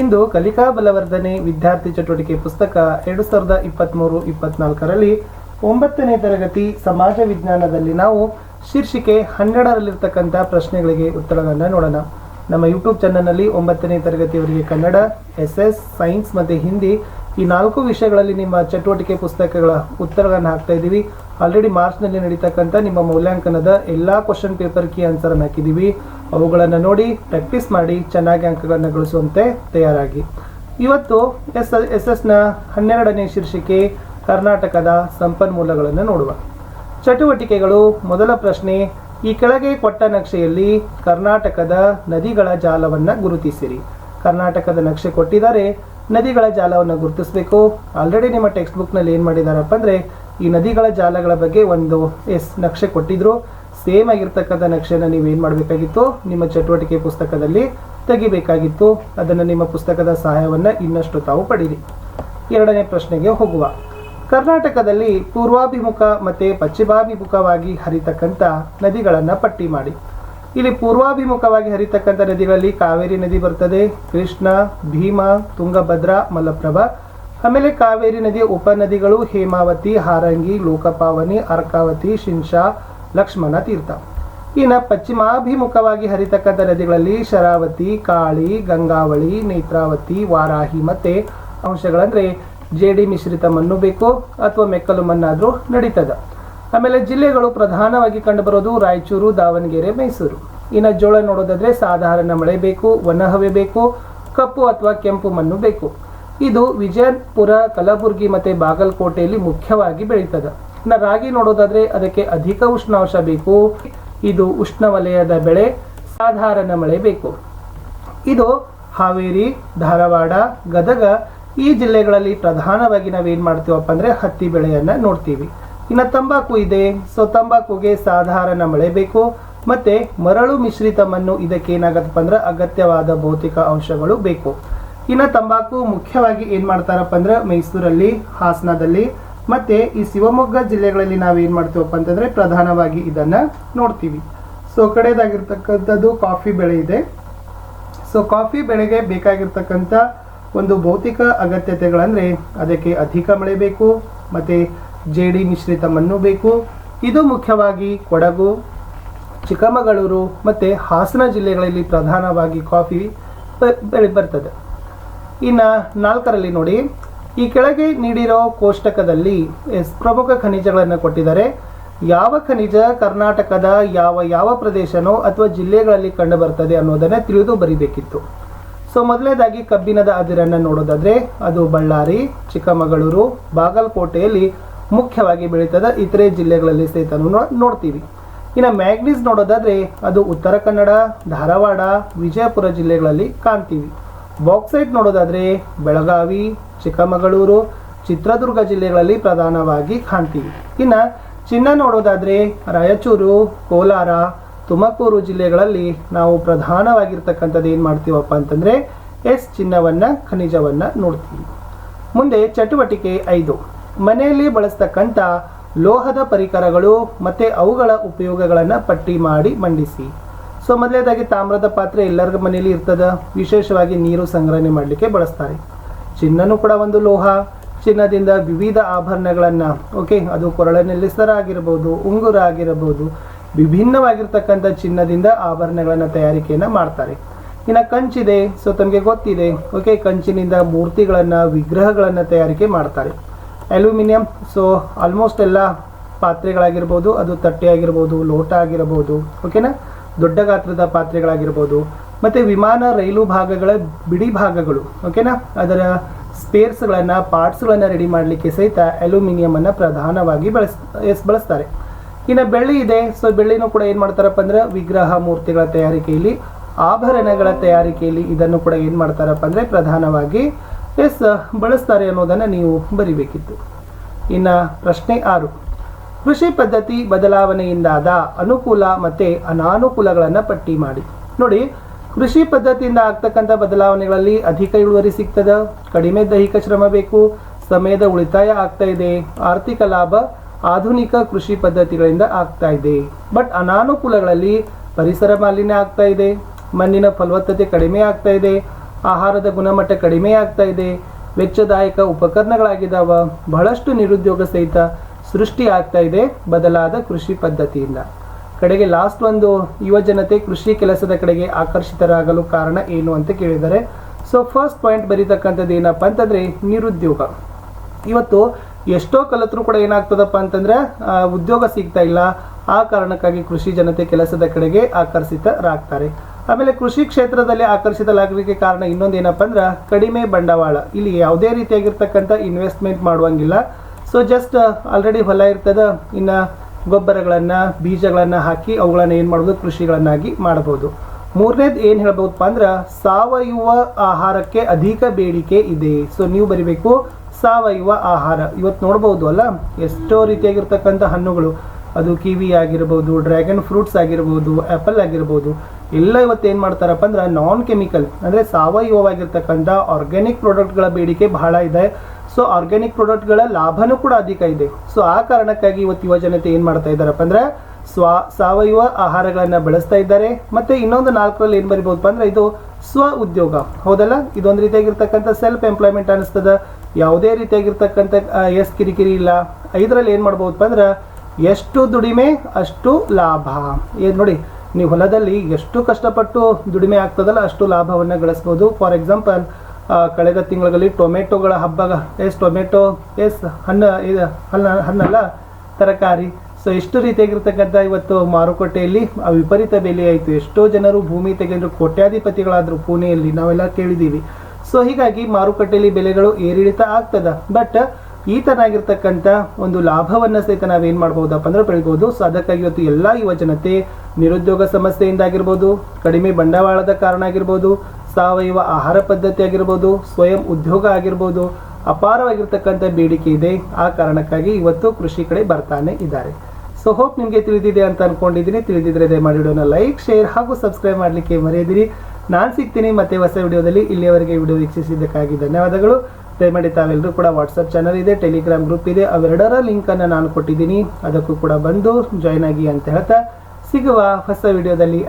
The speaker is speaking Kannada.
ಇಂದು ಕಲಿಕಾ ಬಲವರ್ಧನೆ ವಿದ್ಯಾರ್ಥಿ ಚಟುವಟಿಕೆ ಪುಸ್ತಕ ಎರಡು ಸಾವಿರದ ಇಪ್ಪತ್ತ್ಮೂರು ಇಪ್ಪತ್ನಾಲ್ಕರಲ್ಲಿ ಒಂಬತ್ತನೇ ತರಗತಿ ಸಮಾಜ ವಿಜ್ಞಾನದಲ್ಲಿ ನಾವು ಶೀರ್ಷಿಕೆ ಹನ್ನೆರಡರಲ್ಲಿರ್ತಕ್ಕಂಥ ಪ್ರಶ್ನೆಗಳಿಗೆ ಉತ್ತರಗಳನ್ನು ನೋಡೋಣ. ನಮ್ಮ ಯೂಟ್ಯೂಬ್ ಚಾನಲ್ನಲ್ಲಿ ಒಂಬತ್ತನೇ ತರಗತಿಯವರಿಗೆ ಕನ್ನಡ ಎಸ್ ಎಸ್ ಸೈನ್ಸ್ ಮತ್ತು ಹಿಂದಿ ಈ ನಾಲ್ಕು ವಿಷಯಗಳಲ್ಲಿ ನಿಮ್ಮ ಚಟುವಟಿಕೆ ಪುಸ್ತಕಗಳ ಉತ್ತರಗಳನ್ನು ಹಾಕ್ತಾ ಇದ್ದೀವಿ. ಆಲ್ರೆಡಿ ಮಾರ್ಚ್ನಲ್ಲಿ ನಡೀತಕ್ಕಂಥ ನಿಮ್ಮ ಮೌಲ್ಯಾಂಕನದ ಎಲ್ಲ ಕ್ವಶನ್ ಪೇಪರ್ ಕೀ ಆನ್ಸರನ್ನು ಹಾಕಿದ್ದೀವಿ. ಅವುಗಳನ್ನು ನೋಡಿ ಪ್ರಾಕ್ಟೀಸ್ ಮಾಡಿ ಚೆನ್ನಾಗಿ ಅಂಕಗಳನ್ನು ಗಳಿಸುವಂತೆ ತಯಾರಾಗಿ. ಇವತ್ತು ಎಸ್ ಎಸ್ ಎಸ್ನ ಹನ್ನೆರಡನೇ ಶೀರ್ಷಿಕೆ ಕರ್ನಾಟಕದ ಸಂಪನ್ಮೂಲಗಳನ್ನು ನೋಡುವ. ಚಟುವಟಿಕೆಗಳು, ಮೊದಲ ಪ್ರಶ್ನೆ ಈ ಕೆಳಗೆ ಕೊಟ್ಟ ನಕ್ಷೆಯಲ್ಲಿ ಕರ್ನಾಟಕದ ನದಿಗಳ ಜಾಲವನ್ನು ಗುರುತಿಸಿರಿ. ಕರ್ನಾಟಕದ ನಕ್ಷೆ ಕೊಟ್ಟಿದ್ದಾರೆ, ನದಿಗಳ ಜಾಲವನ್ನು ಗುರುತಿಸಬೇಕು. ಆಲ್ರೆಡಿ ನಿಮ್ಮ ಟೆಕ್ಸ್ಟ್ ಬುಕ್ನಲ್ಲಿ ಏನು ಮಾಡಿದಾರಪ್ಪ ಅಂದರೆ, ಈ ನದಿಗಳ ಜಾಲಗಳ ಬಗ್ಗೆ ಒಂದು ಎಸ್ ನಕ್ಷೆ ಕೊಟ್ಟಿದ್ರು. ಸೇಮ್ ಆಗಿರ್ತಕ್ಕಂಥ ನಕ್ಷೆನ ನೀವು ಏನು ಮಾಡಬೇಕಾಗಿತ್ತು? ನಿಮ್ಮ ಚಟುವಟಿಕೆ ಪುಸ್ತಕದಲ್ಲಿ ತೆಗಿಬೇಕಾಗಿತ್ತು. ಅದನ್ನು ನಿಮ್ಮ ಪುಸ್ತಕದ ಸಹಾಯವನ್ನು ಇನ್ನಷ್ಟು ತಾವು ಪಡೀರಿ. ಎರಡನೇ ಪ್ರಶ್ನೆಗೆ ಹೋಗುವ. ಕರ್ನಾಟಕದಲ್ಲಿ ಪೂರ್ವಾಭಿಮುಖ ಮತ್ತು ಪಶ್ಚಿಮಾಭಿಮುಖವಾಗಿ ಹರಿತಕ್ಕಂಥ ನದಿಗಳನ್ನು ಪಟ್ಟಿ ಮಾಡಿ. ಇಲ್ಲಿ ಪೂರ್ವಾಭಿಮುಖವಾಗಿ ಹರಿತಕ್ಕಂಥ ನದಿಗಳಲ್ಲಿ ಕಾವೇರಿ ನದಿ ಬರ್ತದೆ. ಕೃಷ್ಣ, ಭೀಮಾ, ತುಂಗಭದ್ರಾ, ಮಲಪ್ರಭಾ. ಆಮೇಲೆ ಕಾವೇರಿ ನದಿಯ ಉಪನದಿಗಳು ಹೇಮಾವತಿ, ಹಾರಂಗಿ, ಲೋಕಪಾವನಿ, ಅರ್ಕಾವತಿ, ಶಿಂಷಾ, ಲಕ್ಷ್ಮಣ ತೀರ್ಥ. ಇನ್ನು ಪಶ್ಚಿಮಾಭಿಮುಖವಾಗಿ ಹರಿತಕ್ಕಂಥ ನದಿಗಳಲ್ಲಿ ಶರಾವತಿ, ಕಾಳಿ, ಗಂಗಾವಳಿ, ನೇತ್ರಾವತಿ, ವಾರಾಹಿ ಮತ್ತೆ ಅಂಶಗಳಂದ್ರೆ ಜೇಡಿ ಮಿಶ್ರಿತ ಮಣ್ಣು ಬೇಕು ಅಥವಾ ಮೆಕ್ಕಲು ಮಣ್ಣಾದರೂ ನಡೀತದ. ಆಮೇಲೆ ಜಿಲ್ಲೆಗಳು ಪ್ರಧಾನವಾಗಿ ಕಂಡುಬರೋದು ರಾಯಚೂರು, ದಾವಣಗೆರೆ, ಮೈಸೂರು. ಇನ್ನು ಜೋಳ ನೋಡೋದಾದ್ರೆ ಸಾಧಾರಣ ಮಳೆ ಬೇಕು, ಒಣಹವೆ ಬೇಕು, ಕಪ್ಪು ಅಥವಾ ಕೆಂಪು ಮಣ್ಣು ಬೇಕು. ಇದು ವಿಜಯಪುರ, ಕಲಬುರಗಿ ಮತ್ತೆ ಬಾಗಲಕೋಟೆಯಲ್ಲಿ ಮುಖ್ಯವಾಗಿ ಬೆಳೀತದೆ. ಇನ್ನು ರಾಗಿ ನೋಡೋದಾದ್ರೆ ಅದಕ್ಕೆ ಅಧಿಕ ಉಷ್ಣಾಂಶ ಬೇಕು. ಇದು ಉಷ್ಣವಲಯದ ಬೆಳೆ, ಸಾಧಾರಣ ಮಳೆ ಬೇಕು. ಇದು ಹಾವೇರಿ, ಧಾರವಾಡ, ಗದಗ ಈ ಜಿಲ್ಲೆಗಳಲ್ಲಿ ಪ್ರಧಾನವಾಗಿ ನಾವೇನು ಮಾಡ್ತೀವಪ್ಪ ಅಂದ್ರೆ ಹತ್ತಿ ಬೆಳೆಯನ್ನು ನೋಡ್ತೀವಿ. ಇನ್ನು ತಂಬಾಕು ಇದೆ. ಸೊ ತಂಬಾಕುಗೆ ಸಾಧಾರಣ ಮಳೆ ಬೇಕು. ಮತ್ತೆ ಮರಳು ಮಿಶ್ರಿತ ಮಣ್ಣು ಇದಕ್ಕೆ ಏನಾಗತ್ತಪ್ಪ ಅಂದ್ರೆ ಅಗತ್ಯವಾದ ಭೌತಿಕ ಅಂಶಗಳು ಬೇಕು. ಇನ್ನು ತಂಬಾಕು ಮುಖ್ಯವಾಗಿ ಏನು ಮಾಡ್ತಾರಪ್ಪ ಅಂದ್ರೆ ಮೈಸೂರಲ್ಲಿ, ಹಾಸನದಲ್ಲಿ, ಮತ್ತೆ ಈ ಶಿವಮೊಗ್ಗ ಜಿಲ್ಲೆಗಳಲ್ಲಿ ನಾವು ಏನು ಮಾಡ್ತೀವಪ್ಪ ಅಂತಂದ್ರೆ ಪ್ರಧಾನವಾಗಿ ಇದನ್ನ ನೋಡ್ತೀವಿ. ಸೊ ಕಡೆಯದಾಗಿರ್ತಕ್ಕಂಥದ್ದು ಕಾಫಿ ಬೆಳೆ ಇದೆ. ಸೊ ಕಾಫಿ ಬೆಳೆಗೆ ಬೇಕಾಗಿರ್ತಕ್ಕಂಥ ಒಂದು ಭೌತಿಕ ಅಗತ್ಯತೆಗಳಂದರೆ ಅದಕ್ಕೆ ಅಧಿಕ ಮಳೆ ಬೇಕು, ಮತ್ತೆ ಜೇಡಿ ಮಿಶ್ರಿತ ಮಣ್ಣು ಬೇಕು. ಇದು ಮುಖ್ಯವಾಗಿ ಕೊಡಗು, ಚಿಕ್ಕಮಗಳೂರು, ಮತ್ತೆ ಹಾಸನ ಜಿಲ್ಲೆಗಳಲ್ಲಿ ಪ್ರಧಾನವಾಗಿ ಕಾಫಿ ಬೆಳೆ, ಬರ್ತದೆ. ಇನ್ನು ನಾಲ್ಕರಲ್ಲಿ ನೋಡಿ, ಈ ಕೆಳಗೆ ನೀಡಿರೋ ಕೋಷ್ಟಕದಲ್ಲಿ ಎಸ್ ಪ್ರಮುಖ ಖನಿಜಗಳನ್ನು ಕೊಟ್ಟಿದ್ದಾರೆ. ಯಾವ ಖನಿಜ ಕರ್ನಾಟಕದ ಯಾವ ಯಾವ ಪ್ರದೇಶನೋ ಅಥವಾ ಜಿಲ್ಲೆಗಳಲ್ಲಿ ಕಂಡು ಬರ್ತದೆ ಅನ್ನೋದನ್ನ ತಿಳಿದು ಬರಿಬೇಕಿತ್ತು. ಸೊ ಮೊದಲನೇದಾಗಿ ಕಬ್ಬಿಣದ ಅದಿರನ್ನು ನೋಡೋದಾದ್ರೆ ಅದು ಬಳ್ಳಾರಿ, ಚಿಕ್ಕಮಗಳೂರು, ಬಾಗಲಕೋಟೆಯಲ್ಲಿ ಮುಖ್ಯವಾಗಿ ಬೆಳೀತದ ಇತರೆ ಜಿಲ್ಲೆಗಳಲ್ಲಿ ಸಹಿತ ನೋಡ್ತೀವಿ. ಇನ್ನು ಮ್ಯಾಗ್ನೀಸ್ ನೋಡೋದಾದ್ರೆ ಅದು ಉತ್ತರ ಕನ್ನಡ, ಧಾರವಾಡ, ವಿಜಯಪುರ ಜಿಲ್ಲೆಗಳಲ್ಲಿ ಕಾಣ್ತೀವಿ. ಬಾಕ್ಸೈಟ್ ನೋಡೋದಾದ್ರೆ ಬೆಳಗಾವಿ, ಚಿಕ್ಕಮಗಳೂರು, ಚಿತ್ರದುರ್ಗ ಜಿಲ್ಲೆಗಳಲ್ಲಿ ಪ್ರಧಾನವಾಗಿ ಕಾಣ್ತೀವಿ. ಇನ್ನು ಚಿನ್ನ ನೋಡೋದಾದ್ರೆ ರಾಯಚೂರು, ಕೋಲಾರ ತುಮಕೂರು ಜಿಲ್ಲೆಗಳಲ್ಲಿ ನಾವು ಪ್ರಧಾನವಾಗಿರ್ತಕ್ಕಂಥದ್ದು ಏನು ಮಾಡ್ತೀವಪ್ಪ ಅಂತಂದರೆ ಎಸ್ ಚಿನ್ನವನ್ನು, ಖನಿಜವನ್ನು ನೋಡ್ತೀವಿ. ಮುಂದೆ ಚಟುವಟಿಕೆ ಐದು. ಮನೆಯಲ್ಲಿ ಬಳಸ್ತಕ್ಕಂಥ ಲೋಹದ ಪರಿಕರಗಳು ಮತ್ತು ಅವುಗಳ ಉಪಯೋಗಗಳನ್ನು ಪಟ್ಟಿ ಮಾಡಿ ಮಂಡಿಸಿ. ಸೊ, ಮೊದಲನೇದಾಗಿ ತಾಮ್ರದ ಪಾತ್ರೆ ಎಲ್ಲರ ಮನೆಯಲ್ಲಿ ಇರ್ತದ? ವಿಶೇಷವಾಗಿ ನೀರು ಸಂಗ್ರಹಣೆ ಮಾಡಲಿಕ್ಕೆ ಬಳಸ್ತಾರೆ. ಚಿನ್ನನೂ ಕೂಡ ಒಂದು ಲೋಹ. ಚಿನ್ನದಿಂದ ವಿವಿಧ ಆಭರಣಗಳನ್ನು, ಓಕೆ, ಅದು ಕೊರಳಿನಲ್ಲಿ ಸರ ಆಗಿರ್ಬೋದು, ಉಂಗುರ ಆಗಿರಬಹುದು ವಿಭಿನ್ನವಾಗಿರ್ತಕ್ಕಂಥ ಚಿನ್ನದಿಂದ ಆಭರಣಗಳನ್ನು ತಯಾರಿಕೆಯನ್ನು ಮಾಡ್ತಾರೆ. ಇನ್ನು ಕಂಚಿದೆ, ಸೊ ತಮಗೆ ಗೊತ್ತಿದೆ. ಓಕೆ ಕಂಚಿನಿಂದ ಮೂರ್ತಿಗಳನ್ನು, ವಿಗ್ರಹಗಳನ್ನು ತಯಾರಿಕೆ ಮಾಡ್ತಾರೆ. ಅಲ್ಯೂಮಿನಿಯಂ, ಸೊ ಆಲ್ಮೋಸ್ಟ್ ಎಲ್ಲ ಪಾತ್ರೆಗಳಾಗಿರ್ಬೋದು, ಅದು ತಟ್ಟೆ ಆಗಿರ್ಬೋದು, ಲೋಟ ಆಗಿರಬಹುದು ಓಕೆನಾ ದೊಡ್ಡ ಗಾತ್ರದ ಪಾತ್ರೆಗಳಾಗಿರ್ಬೋದು, ಮತ್ತು ವಿಮಾನ, ರೈಲು ಭಾಗಗಳ ಬಿಡಿ ಭಾಗಗಳು ಓಕೆನಾ ಅದರ ಸ್ಪೇರ್ಸ್ಗಳನ್ನು ಪಾರ್ಟ್ಸ್ಗಳನ್ನು ರೆಡಿ ಮಾಡಲಿಕ್ಕೆ ಸಹಿತ ಅಲ್ಯೂಮಿನಿಯಮನ್ನು ಪ್ರಧಾನವಾಗಿ ಬಳಸ್, ಬಳಸ್ತಾರೆ. ಇನ್ನು ಬೆಳ್ಳಿ ಇದೆ. ಸೊ ಬೆಳ್ಳಿನೂ ಕೂಡ ಏನು ಮಾಡ್ತಾರಪ್ಪ ಅಂದ್ರೆ ವಿಗ್ರಹ ಮೂರ್ತಿಗಳ ತಯಾರಿಕೆಯಲ್ಲಿ, ಆಭರಣಗಳ ತಯಾರಿಕೆಯಲ್ಲಿ ಇದನ್ನು ಕೂಡ ಏನು ಮಾಡ್ತಾರಪ್ಪ ಅಂದರೆ ಪ್ರಧಾನವಾಗಿ ಎಸ್, ಬಳಸ್ತಾರೆ ಅನ್ನೋದನ್ನು ನೀವು ಬರಿಬೇಕಿತ್ತು. ಇನ್ನು ಪ್ರಶ್ನೆ ಆರು. ಕೃಷಿ ಪದ್ಧತಿ ಬದಲಾವಣೆಯಿಂದಾದ ಅನುಕೂಲ ಮತ್ತು ಅನಾನುಕೂಲಗಳನ್ನು ಪಟ್ಟಿ ಮಾಡಿ. ನೋಡಿ, ಕೃಷಿ ಪದ್ಧತಿಯಿಂದ ಆಗ್ತಕ್ಕಂಥ ಬದಲಾವಣೆಗಳಲ್ಲಿ ಅಧಿಕ ಇಳುವರಿ ಸಿಗ್ತದ, ಕಡಿಮೆ ದೈಹಿಕ ಶ್ರಮ ಬೇಕು, ಸಮಯದ ಉಳಿತಾಯ ಆಗ್ತಾ ಇದೆ, ಆರ್ಥಿಕ ಲಾಭ ಆಧುನಿಕ ಕೃಷಿ ಪದ್ಧತಿಗಳಿಂದ ಆಗ್ತಾ ಇದೆ. ಬಟ್ ಅನಾನುಕೂಲಗಳಲ್ಲಿ ಪರಿಸರ ಮಾಲಿನ್ಯ ಆಗ್ತಾ ಇದೆ. ಮಣ್ಣಿನ ಫಲವತ್ತತೆ ಕಡಿಮೆ ಆಗ್ತಾ ಇದೆ. ಆಹಾರದ ಗುಣಮಟ್ಟ ಕಡಿಮೆ ಆಗ್ತಾ ಇದೆ. ವೆಚ್ಚದಾಯಕ ಉಪಕರಣಗಳಾಗಿದ್ದಾವ. ಬಹಳಷ್ಟು ನಿರುದ್ಯೋಗ ಸಹಿತ ಸೃಷ್ಟಿ ಆಗ್ತಾ ಇದೆ ಬದಲಾದ ಕೃಷಿ ಪದ್ಧತಿಯಿಂದ. ಕಡೆಗೆ ಲಾಸ್ಟ್ ಒಂದು, ಯುವ ಜನತೆ ಕೃಷಿ ಕೆಲಸದ ಕಡೆಗೆ ಆಕರ್ಷಿತರಾಗಲು ಕಾರಣ ಏನು ಅಂತ ಕೇಳಿದ್ದಾರೆ ಸೊ ಫಸ್ಟ್ ಪಾಯಿಂಟ್ ಬರೀತಕ್ಕಂಥದ್ದು ಏನಪ್ಪ ಅಂತಂದ್ರೆ ನಿರುದ್ಯೋಗ. ಇವತ್ತು ಎಷ್ಟೋ ಕಲಿತರು ಕೂಡ ಏನಾಗ್ತದಪ್ಪ ಅಂತಂದ್ರೆ ಉದ್ಯೋಗ ಸಿಗ್ತಾ ಇಲ್ಲ. ಆ ಕಾರಣಕ್ಕಾಗಿ ಕೃಷಿ ಜನತೆ ಕೆಲಸದ ಕಡೆಗೆ ಆಕರ್ಷಿತರಾಗ್ತಾರೆ. ಆಮೇಲೆ ಕೃಷಿ ಕ್ಷೇತ್ರದಲ್ಲಿ ಆಕರ್ಷಿತಲಾಗಲಿಕ್ಕೆ ಕಾರಣ ಇನ್ನೊಂದು ಏನಪ್ಪ ಅಂದ್ರೆ, ಕಡಿಮೆ ಬಂಡವಾಳ. ಇಲ್ಲಿ ಯಾವುದೇ ರೀತಿಯಾಗಿರ್ತಕ್ಕಂಥ ಇನ್ವೆಸ್ಟ್ಮೆಂಟ್ ಮಾಡುವಂಗಿಲ್ಲ. ಸೊ ಜಸ್ಟ್ ಆಲ್ರೆಡಿ ಹೊಲ ಇರ್ತದ, ಇನ್ನ ಗೊಬ್ಬರಗಳನ್ನ, ಬೀಜಗಳನ್ನ ಹಾಕಿ ಅವುಗಳನ್ನ ಏನು ಮಾಡ್ಬೋದು ಕೃಷಿಗಳನ್ನಾಗಿ ಮಾಡಬಹುದು. ಮೂರನೇದು ಏನು ಹೇಳ್ಬೋದಪ್ಪ ಅಂದ್ರೆ, ಸಾವಯವ ಆಹಾರಕ್ಕೆ ಅಧಿಕ ಬೇಡಿಕೆ ಇದೆ. ಸೊ ನೀವು ಬರಿಬೇಕು ಸಾವಯವ ಆಹಾರ. ಇವತ್ತು ನೋಡ್ಬೋದು ಅಲ್ಲ? ಎಷ್ಟೋ ರೀತಿಯಾಗಿರ್ತಕ್ಕಂಥ ಹಣ್ಣುಗಳು. ಅದು ಕಿವಿ ಆಗಿರ್ಬೋದು, ಡ್ರ್ಯಾಗನ್ ಫ್ರೂಟ್ಸ್ ಆಗಿರ್ಬೋದು ಆ್ಯಪಲ್ ಆಗಿರ್ಬೋದು. ಎಲ್ಲ ಇವತ್ತು ಏನು ಮಾಡ್ತಾರಪ್ಪ ಅಂದ್ರೆ ನಾನ್ ಕೆಮಿಕಲ್, ಅಂದರೆ ಸಾವಯವವಾಗಿರ್ತಕ್ಕಂಥ ಆರ್ಗ್ಯಾನಿಕ್ ಪ್ರಾಡಕ್ಟ್ಗಳ ಬೇಡಿಕೆ ಬಹಳ ಇದೆ. ಸೊ ಆರ್ಗ್ಯಾನಿಕ್ ಪ್ರಾಡಕ್ಟ್ಗಳ ಲಾಭನೂ ಕೂಡ ಅಧಿಕ ಇದೆ. ಸೊ ಆ ಕಾರಣಕ್ಕಾಗಿ ಇವತ್ತು ಯುವ ಜನತೆ ಏನು ಮಾಡ್ತಾ ಇದ್ದಾರಪ್ಪ ಅಂದ್ರೆ ಸ್ವ, ಸಾವಯವ ಆಹಾರಗಳನ್ನು ಬಳಸ್ತಾ ಇದ್ದಾರೆ. ಮತ್ತು ಇನ್ನೊಂದು ನಾಲ್ಕರಲ್ಲಿ ಏನು ಬರಿಬೋದಪ್ಪ ಅಂದ್ರೆ ಇದು ಸ್ವ ಉದ್ಯೋಗ. ಹೌದಲ್ಲ? ಇದೊಂದು ರೀತಿಯಾಗಿರ್ತಕ್ಕಂಥ ಸೆಲ್ಫ್ ಎಂಪ್ಲಾಯ್ಮೆಂಟ್ ಅನಿಸ್ತದ. ಯಾವುದೇ ರೀತಿಯಾಗಿರ್ತಕ್ಕಂಥ ಎಸ್ ಕಿರಿಕಿರಿ ಇಲ್ಲ. ಇದರಲ್ಲಿ ಏನು ಮಾಡ್ಬೋದಪ್ಪ ಅಂದ್ರೆ, ಎಷ್ಟು ದುಡಿಮೆ, ಅಷ್ಟು ಲಾಭ. ಏನು ನೋಡಿ, ನೀವು ಹೊಲದಲ್ಲಿ ಎಷ್ಟು ಕಷ್ಟಪಟ್ಟು ದುಡಿಮೆ ಆಗ್ತದಲ್ಲ, ಅಷ್ಟು ಲಾಭವನ್ನು ಗಳಿಸ್ಬೋದು. ಫಾರ್ ಎಕ್ಸಾಂಪಲ್ ಕಳೆದ ತಿಂಗಳಲ್ಲಿ ಟೊಮೆಟೊಗಳ ಹಬ್ಬ ಎಸ್, ಟೊಮೆಟೊ, ಎಸ್, ಹಣ್ಣು, ಇದು, ಹಣ್ಣ, ಹಣ್ಣಲ್ಲ, ತರಕಾರಿ ಸೊ ಎಷ್ಟು ರೀತಿಯಾಗಿರ್ತಕ್ಕಂಥ ಇವತ್ತು ಮಾರುಕಟ್ಟೆಯಲ್ಲಿ ವಿಪರೀತ ಬೆಲೆ ಆಯಿತು. ಎಷ್ಟೋ ಜನರು ಭೂಮಿ ತೆಗೆದು ಕೋಟ್ಯಾಧಿಪತಿಗಳಾದರು ಪುಣೆಯಲ್ಲಿ, ನಾವೆಲ್ಲ ಕೇಳಿದ್ದೀವಿ. ಸೊ ಹೀಗಾಗಿ ಮಾರುಕಟ್ಟೆಯಲ್ಲಿ ಬೆಲೆಗಳು ಏರಿಳಿತ ಆಗ್ತದ. ಬಟ್ ಈ ತನಾಗಿರ್ತಕ್ಕಂಥ ಒಂದು ಲಾಭವನ್ನು ಸಹಿತ ನಾವೇನ್ ಮಾಡ್ಬೋದಪ್ಪ ಅಂದ್ರೆ ಬೆಳಿಬೋದು. ಸೊ ಅದಕ್ಕಾಗಿ ಇವತ್ತು ಎಲ್ಲ ಯುವ ಜನತೆ, ನಿರುದ್ಯೋಗ ಸಮಸ್ಯೆಯಿಂದಾಗಿರ್ಬೋದು, ಕಡಿಮೆ ಬಂಡವಾಳದ ಕಾರಣ ಆಗಿರ್ಬೋದು, ಸಾವಯವ ಆಹಾರ ಪದ್ಧತಿ ಆಗಿರ್ಬೋದು, ಸ್ವಯಂ ಉದ್ಯೋಗ ಆಗಿರ್ಬೋದು, ಅಪಾರವಾಗಿರ್ತಕ್ಕಂಥ ಬೇಡಿಕೆ ಇದೆ. ಆ ಕಾರಣಕ್ಕಾಗಿ ಇವತ್ತು ಕೃಷಿ ಕಡೆ ಬರ್ತಾನೆ ಇದ್ದಾರೆ. ಸೊ ಹೋಪ್ ನಿಮಗೆ ತಿಳಿದಿದೆ ಅಂತ ಅನ್ಕೊಂಡಿದ್ದೀನಿ. ತಿಳಿದಿದ್ರೆ ದಯಮಾಡಿ ವಿಡಿಯೋನ ಲೈಕ್ ಶೇರ್ ಹಾಗೂ ಸಬ್ಸ್ಕ್ರೈಬ್ ಮಾಡಲಿಕ್ಕೆ ಮರೆಯದಿರಿ. ನಾನು ಸಿಗ್ತೀನಿ ಮತ್ತೆ ಹೊಸ ವಿಡಿಯೋದಲ್ಲಿ ಇಲ್ಲಿಯವರೆಗೆ ವಿಡಿಯೋ ವೀಕ್ಷಿಸಿದ್ದಕ್ಕಾಗಿ ಧನ್ಯವಾದಗಳು. ದಯಮಾಡಿ ತಾವೆಲ್ಲರೂ ಕೂಡ ವಾಟ್ಸಪ್ ಚಾನಲ್ ಇದೆ ಟೆಲಿಗ್ರಾಮ್ ಗ್ರೂಪ್ ಇದೆ. ಅವೆರಡರ ಲಿಂಕನ್ನು ನಾನು ಕೊಟ್ಟಿದ್ದೀನಿ. ಅದಕ್ಕೂ ಕೂಡ ಬಂದು ಜಾಯ್ನ್ ಆಗಿ ಅಂತ ಹೇಳ್ತಾ, ಸಿಗುವ ಹೊಸ ವಿಡಿಯೋದಲ್ಲಿ